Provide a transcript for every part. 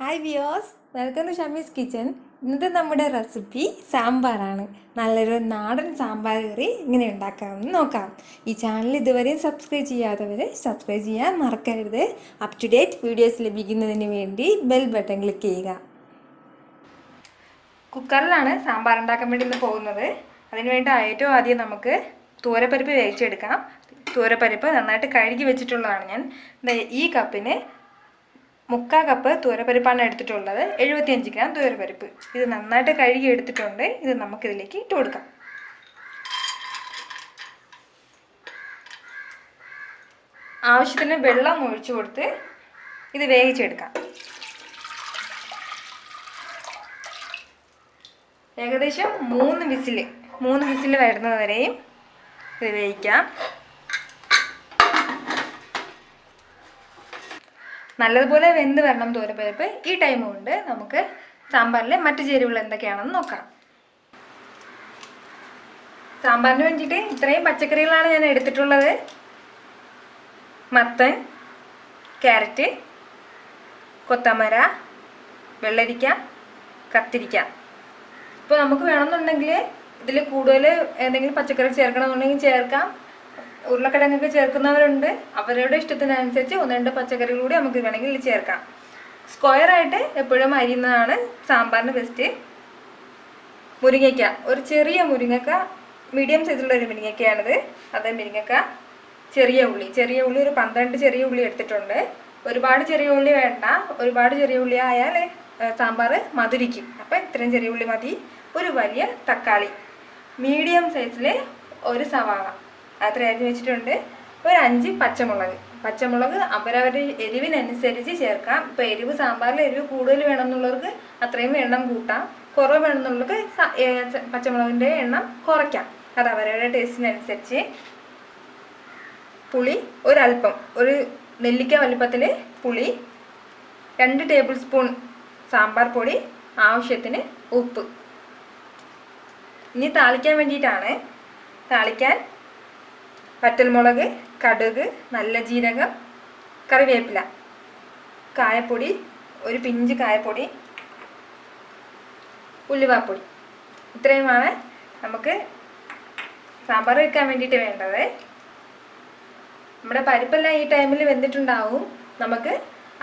Hi viewers welcome to Shamee's kitchen ഇന്നത്തെ നമ്മുടെ recipe സാമ്പാറാണ്. നല്ലൊരു നാടൻ സാമ്പാർ കറി ഇങ്ങനെ ഉണ്ടാക്കാമെന്ന് നോക്കാം. ഈ ചാനൽ ഇതുവരെയും സബ്സ്ക്രൈബ് ചെയ്യാത്തവർ സബ്സ്ക്രൈബ് ചെയ്യാൻ മറക്കരുത്. അപ് ടു ഡേറ്റ് വീഡിയോസ് ലഭിക്കുന്നതിന് വേണ്ടി ബെൽ ബട്ടൺ ക്ലിക്ക് ചെയ്യുക. കുക്കറിലാണ് സാമ്പാർ ഉണ്ടാക്കാൻ വേണ്ടി ഇന്ന് പോകുന്നത്. അതിനുവേണ്ടി ഏറ്റവും ആദ്യം നമുക്ക് തൂരപ്പരിപ്പ് വേവിച്ചെടുക്കാം. തൂരപ്പരിപ്പ് നന്നായിട്ട് കഴുകി വെച്ചിട്ടുള്ളതാണ് ഞാൻ. ഈ കപ്പിന് മുക്കാൽ കപ്പ് തുവരപ്പരിപ്പാണ് എടുത്തിട്ടുള്ളത്. എഴുപത്തിയഞ്ച് ഗ്രാം തുവരപ്പരിപ്പ്. ഇത് നന്നായിട്ട് കഴുകി എടുത്തിട്ടുണ്ട്. ഇത് നമുക്കിതിലേക്ക് ഇട്ട് കൊടുക്കാം. ആവശ്യത്തിന് വെള്ളം ഒഴിച്ചു കൊടുത്ത് ഇത് വേവിച്ചെടുക്കാം. ഏകദേശം മൂന്ന് വിസിൽ മൂന്ന് വിസിൽ വരുന്നത് വരെയും ഇത് വേവിക്കാം. നല്ലതുപോലെ വെന്ത് വരണം തോരപ്പരിപ്പ് ഈ ടൈം കൊണ്ട് നമുക്ക് സാമ്പാറിലെ മറ്റു ചേരുവകൾ എന്തൊക്കെയാണെന്ന് നോക്കാം. സാമ്പാറിന് വേണ്ടിയിട്ട് ഇത്രയും പച്ചക്കറികളാണ് ഞാൻ എടുത്തിട്ടുള്ളത്. മത്തൻ ക്യാരറ്റ് കൊത്തമര വെള്ളരിക്ക കത്തിരിക്ക. ഇപ്പോൾ നമുക്ക് വേണമെന്നുണ്ടെങ്കിൽ ഇതിൽ കൂടുതൽ എന്തെങ്കിലും പച്ചക്കറി ചേർക്കണമെന്നുണ്ടെങ്കിൽ ചേർക്കാം. ഉരുളക്കിഴങ്ങൊക്കെ ചേർക്കുന്നവരുണ്ട്. അവരുടെ ഇഷ്ടത്തിനനുസരിച്ച് ഒന്ന് രണ്ട് പച്ചക്കറികൾ കൂടി നമുക്ക് വേണമെങ്കിൽ ചേർക്കാം. സ്ക്വയർ ആയിട്ട് എപ്പോഴും അരിയുന്നതാണ് സാമ്പാറിന് ബെസ്റ്റ് മുരിങ്ങയ്ക്ക. ഒരു ചെറിയ മുരിങ്ങക്ക മീഡിയം സൈസിലുള്ള ഒരു മുരിങ്ങയ്ക്കയാണിത്. അത് മുരിങ്ങക്ക ചെറിയ ഉള്ളി. ചെറിയ ഉള്ളി ഒരു പന്ത്രണ്ട് ചെറിയ ഉള്ളി എടുത്തിട്ടുണ്ട്. ഒരുപാട് ചെറിയ ഉള്ളി വേണ്ട. ഒരുപാട് ചെറിയ ഉള്ളി ആയാൽ സാമ്പാർ മധുരിക്കും. അപ്പം ഇത്രയും ചെറിയ ഉള്ളി മതി. ഒരു വലിയ തക്കാളി. മീഡിയം സൈസിൽ ഒരു സവാള. അത്ര അരിഞ്ഞ് വെച്ചിട്ടുണ്ട്. ഒരു അഞ്ച് പച്ചമുളക്. പച്ചമുളക് അവരവരുടെ എരിവിനനുസരിച്ച് ചേർക്കാം. ഇപ്പോൾ എരിവ് സാമ്പാറിൽ എരിവ് കൂടുതൽ വേണമെന്നുള്ളവർക്ക് അത്രയും എണ്ണം കൂട്ടാം. കുറവ് വേണമെന്നുള്ളവർക്ക് പച്ചമുളകിന്റെ എണ്ണം കുറയ്ക്കാം. അത് അവരവരുടെ ടേസ്റ്റിനനുസരിച്ച്. പുളി ഒരല്പം ഒരു നെല്ലിക്ക വലുപ്പത്തിൽ പുളി രണ്ട് ടേബിൾ സ്പൂൺ സാമ്പാർ പൊടി ആവശ്യത്തിന് ഉപ്പ്. ഇനി താളിക്കാൻ വേണ്ടിയിട്ടാണ്. താളിക്കാൻ വറ്റൽമുളക് കടുക് നല്ല ജീരകം കറിവേപ്പില. കായപ്പൊടി ഒരു പിഞ്ച് കായപ്പൊടി ഉലുവാപ്പൊടി. ഇത്രയുമാണ് നമുക്ക് സാമ്പാർ വെക്കാൻ വേണ്ടിയിട്ട് വേണ്ടത്. നമ്മുടെ പരിപ്പെല്ലാം ഈ ടൈമിൽ വെന്തിട്ടുണ്ടാവും. നമുക്ക്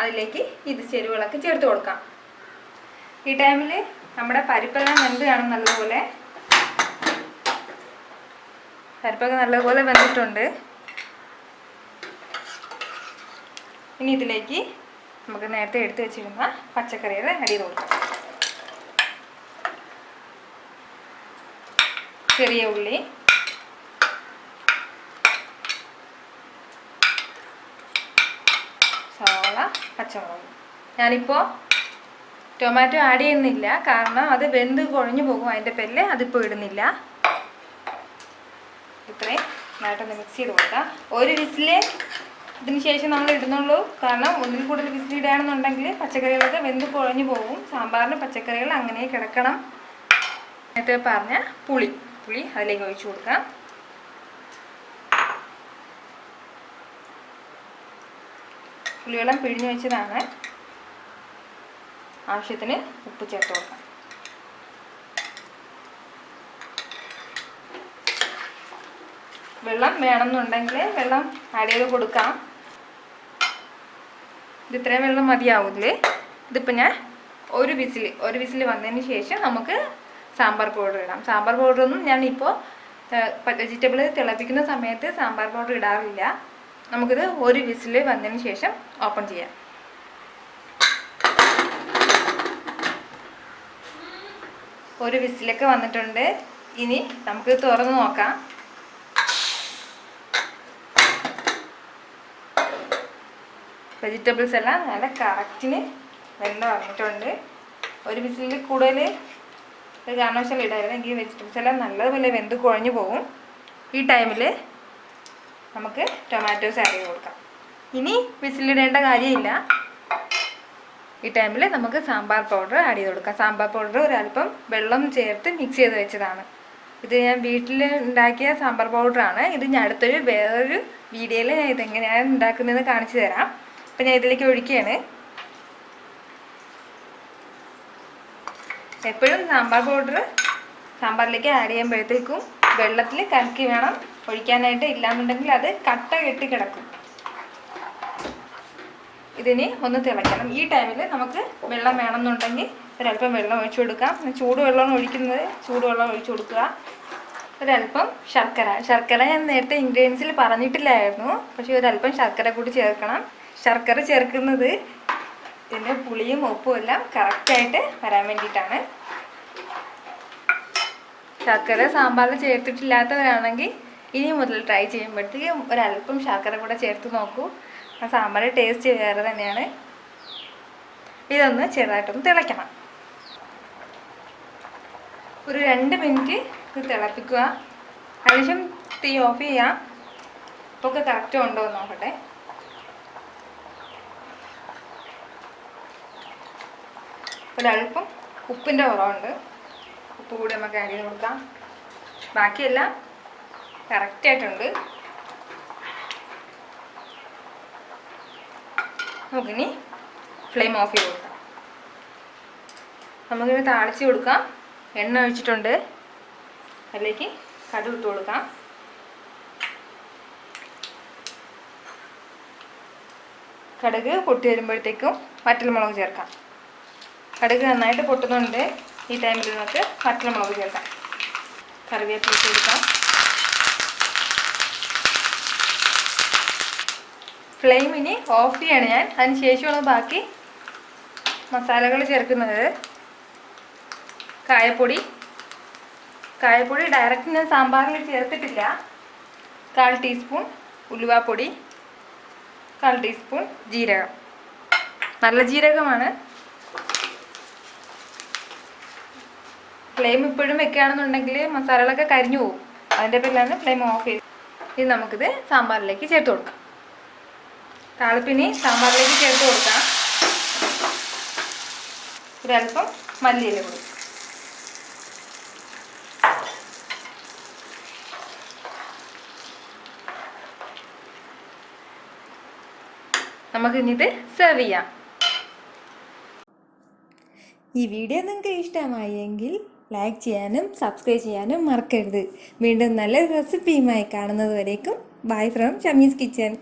അതിലേക്ക് ഇത് ചേരുവകളൊക്കെ ചേർത്ത് കൊടുക്കാം. ഈ ടൈമിൽ നമ്മുടെ പരിപ്പെല്ലാം വെന്ത് കാണും നല്ലപോലെ. പരിപ്പൊക്കെ നല്ലപോലെ വെന്തിട്ടുണ്ട്. ഇനി ഇതിലേക്ക് നമുക്ക് നേരത്തെ എടുത്തു വെച്ചിരുന്ന പച്ചക്കറികൾ ആഡ് ചെയ്ത് കൊടുക്കാം. ചെറിയ ഉള്ളി. സവാള പച്ചമുളക്. ഞാനിപ്പോൾ ടൊമാറ്റോ ആഡ് ചെയ്യുന്നില്ല. കാരണം അത് വെന്ത് കുഴഞ്ഞു പോകും അതിന്റെ പേരിൽ അതിപ്പോൾ ഇടുന്നില്ല. ഇത്രയും നന്നായിട്ടൊന്ന് മിക്സ് ചെയ്ത് കൊടുക്കാം. ഒരു വിസിൽ ഇതിന് ശേഷം നമ്മൾ ഇടുന്നുള്ളൂ. കാരണം ഒന്നിൽ കൂടുതൽ വിസിൽ ഇടുകയാണെന്നുണ്ടെങ്കിൽ പച്ചക്കറികളൊക്കെ വെന്ത് കുഴഞ്ഞു പോകും. സാമ്പാറിന് പച്ചക്കറികൾ അങ്ങനെ കിടക്കണം. നേരത്തെ പറഞ്ഞ പുളി. പുളി അതിലേക്ക് ഒഴിച്ചു കൊടുക്കാം. പുളിവെള്ളം പിഴിഞ്ഞു വെച്ചതാണ്. ആവശ്യത്തിന് ഉപ്പ് ചേർത്ത് കൊടുക്കാം. വെള്ളം വേണമെന്നുണ്ടെങ്കിൽ വെള്ളം ആഡ് ചെയ്ത് കൊടുക്കാം. ഇത് ഇത്രയും വെള്ളം മതിയാവില്ലേ ഇതിപ്പോൾ ഞാൻ ഒരു വിസിൽ ഒരു വിസിൽ വന്നതിന് ശേഷം നമുക്ക് സാമ്പാർ പൗഡർ ഇടാം. സാമ്പാർ പൗഡറൊന്നും ഞാൻ ഇപ്പോൾ വെജിറ്റബിൾ തിളപ്പിക്കുന്ന സമയത്ത് സാമ്പാർ പൗഡർ ഇടാറില്ല. നമുക്കിത് ഒരു വിസിൽ വന്നതിന് ശേഷം ഓപ്പൺ ചെയ്യാം. ഒരു വിസിലൊക്കെ വന്നിട്ടുണ്ട്. ഇനി നമുക്ക് തുറന്ന് നോക്കാം. വെജിറ്റബിൾസ് എല്ലാം നല്ല കറക്റ്റിന് വെണ്ട വന്നിട്ടുണ്ട്. ഒരു വിസിലിൽ കൂടുതൽ ഒരു കാരണവശാലും ഇടരുത് എങ്കിൽ വെജിറ്റബിൾസ് എല്ലാം നല്ലതുപോലെ വെന്ത് കുഴഞ്ഞു പോകും ഈ ടൈമിൽ നമുക്ക് ടൊമാറ്റോസ് ആഡ് ചെയ്ത് കൊടുക്കാം. ഇനി വിസിലിടേണ്ട കാര്യമില്ല. ഈ ടൈമിൽ നമുക്ക് സാമ്പാർ പൗഡർ ആഡ് ചെയ്ത് കൊടുക്കാം. സാമ്പാർ പൗഡർ ഒരല്പം വെള്ളം ചേർത്ത് മിക്സ് ചെയ്ത് വെച്ചതാണ്. ഇത് ഞാൻ വീട്ടിൽ ഉണ്ടാക്കിയ സാമ്പാർ പൗഡറാണ് ഇത് ഞാൻ അടുത്തൊരു വേറൊരു വീഡിയോയിൽ ഞാൻ ഇതെങ്ങനെയാണ് ഉണ്ടാക്കുന്നതെന്ന് കാണിച്ചു തരാം. അപ്പം ഞാൻ ഇതിലേക്ക് ഒഴിക്കുകയാണ്. എപ്പോഴും സാമ്പാർ പൗഡർ സാമ്പാറിലേക്ക് ആഡ് ചെയ്യുമ്പോഴത്തേക്കും വെള്ളത്തിൽ കലക്കി വേണം ഒഴിക്കാനായിട്ട്. ഇല്ലാന്നുണ്ടെങ്കിൽ അത് കട്ട കെട്ടി കിടക്കും. ഇതിന് ഒന്ന് തിളയ്ക്കണം. ഈ ടൈമിൽ നമുക്ക് വെള്ളം വേണമെന്നുണ്ടെങ്കിൽ ഒരല്പം വെള്ളം ഒഴിച്ചു കൊടുക്കാം. ചൂടുവെള്ളമാണ് ഒഴിക്കുന്നത്. ചൂടുവെള്ളം ഒഴിച്ചു കൊടുക്കുക. ഒരല്പം ശർക്കര. ശർക്കര ഞാൻ നേരത്തെ ഇൻഗ്രീഡിയൻസിൽ പറഞ്ഞിട്ടില്ലായിരുന്നു. പക്ഷേ ഒരല്പം ശർക്കര കൂടി ചേർക്കണം. ശർക്കര ചേർക്കുന്നത്. ഇതിന്റെ പുളിയും ഉപ്പും എല്ലാം കറക്റ്റായിട്ട് വരാൻ വേണ്ടിയിട്ടാണ്. ശർക്കര സാമ്പാറിൽ ചേർത്തിട്ടില്ലാത്തവരാണെങ്കിൽ ഇനി മുതൽ ട്രൈ ചെയ്യുമ്പോഴത്തേക്കും ഒരല്പം ശർക്കര കൂടെ ചേർത്ത് നോക്കൂ. ആ സാമ്പാർ ടേസ്റ്റ് വേറെ തന്നെയാണ്. ഇതൊന്ന് ചെറുതായിട്ടൊന്ന് തിളയ്ക്കണം. ഒരു രണ്ട് മിനിറ്റ് ഇത് തിളപ്പിക്കുക. അതിനുശേഷം തീ ഓഫ് ചെയ്യാം. ഇപ്പോൾ ഒക്കെ കറക്റ്റ് ഉണ്ടോ എന്ന് നോക്കട്ടെ. ഒരല്പം ഉപ്പിന്റെ കുറവുണ്ട്. ഉപ്പ് കൂടി നമുക്ക് ആഡ് ചെയ്ത് കൊടുക്കാം. ബാക്കിയെല്ലാം കറക്റ്റായിട്ടുണ്ട് നമുക്കിനി ഫ്ലെയിം ഓഫ് ചെയ്ത് കൊടുക്കാം. നമുക്കിനി താളിച്ച് കൊടുക്കാം. എണ്ണ ഒഴിച്ചിട്ടുണ്ട്. അതിലേക്ക് കടുക് ഇട്ട് കൊടുക്കാം. കടുക് പൊട്ടി വരുമ്പോഴത്തേക്കും വറ്റൽമുളക് ചേർക്കാം. കടുക് നന്നായിട്ട് പൊട്ടുന്നുണ്ട്. ഈ ടൈമിൽ നമുക്ക് വറ്റൽമുളക് ചേർക്കാം. കറിവേപ്പില ചേർക്കാം ഫ്ലെയിം ഇനി ഓഫ് ചെയ്യാണ് ഞാൻ. അതിന് ശേഷമാണ് ബാക്കി മസാലകൾ ചേർക്കുന്നത് കായപ്പൊടി. കായപ്പൊടി ഡയറക്റ്റ് ഞാൻ സാമ്പാറിൽ ചേർത്തിട്ടില്ല. കാൽ ടീസ്പൂൺ ഉലുവാപ്പൊടി. കാൽ ടീസ്പൂൺ ജീരകം. നല്ല ജീരകമാണ്. ഫ്ലെയിം ഇപ്പോഴും വെക്കുകയാണെന്നുണ്ടെങ്കിൽ മസാലകളൊക്കെ കരിഞ്ഞു പോകും. അതിന്റെ പേരിലാണ് ഫ്ലെയിം ഓഫ് ചെയ്ത് ഇനി നമുക്കിത് സാമ്പാറിലേക്ക് ചേർത്ത് കൊടുക്കാം. താളിപ്പിനി സാമ്പാറിലേക്ക് ചേർത്ത് കൊടുക്കാം. ഒരല്പം മല്ലിയില കൂടി നമുക്ക് ഇനി ഇത് സെർവ് ചെയ്യാം. ഈ വീഡിയോ നിങ്ങൾക്ക് ഇഷ്ടമായെങ്കിൽ ലൈക്ക് ചെയ്യാനും സബ്സ്ക്രൈബ് ചെയ്യാനും മറക്കരുത്. വീണ്ടും നല്ല റെസിപ്പിയുമായി കാണുന്നത് വരേക്കും. Bye from Shamees kitchen